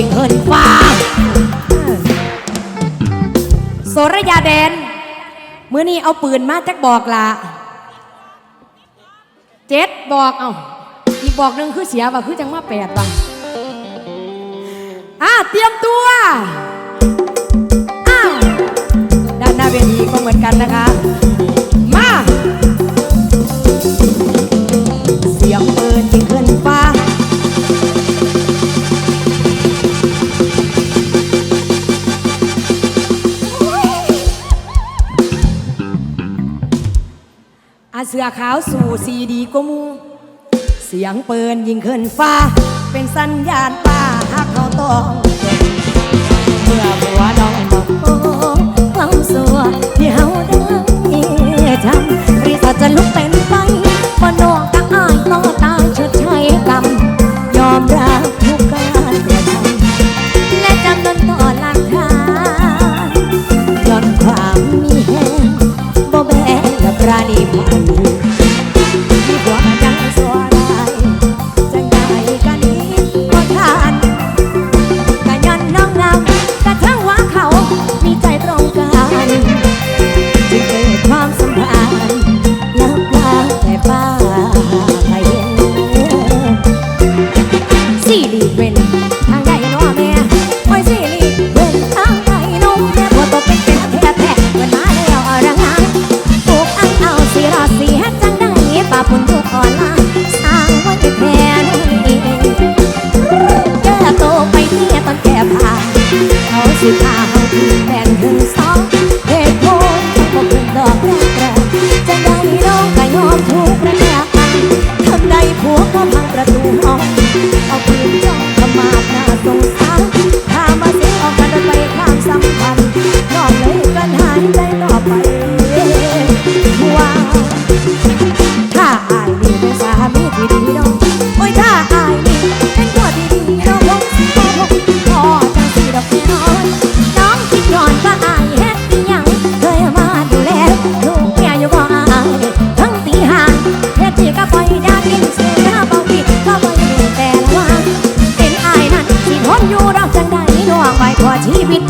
ิงเฮินฟ้าโสรยาเดนเมื่อนี้เอาปืนมาจักบอกละเจ็ดบอกเอาอีกบอกหนึ่งคือเสียว่าคือจังมาแปดบังอะเตรียมตัวอะด้านหน้าเวทีก็เหมือนกันนะคะ สือขาวสู่สีดีกว่ามู เสียงเปืนยิงขึ้นฟ้า เป็นสัญญาณป้าหักเขาต้องเมื่อหัวน้องบอกโอ้ความสัวที่เฮาได้ทำรีสอร์ทจะลุกเป็นไฟพอนองก็อายต่อตายชดใช้กรรม ยอมรับทุกการกระทำและจำนนต่อหลักฐานย้อนความมีแห้งบ่แบงและปราณีพัน คุณทุกอ่อนลาสร้างไว้แค่นี้แก่โตไปเที่ยตอนแก่ผ่าเขาสิพาเฮาที่แบ่งถึงสอง ชีวิต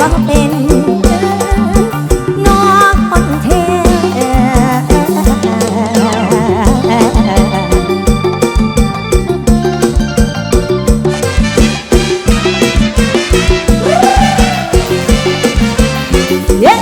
บังเป็นน้องคนเทเย้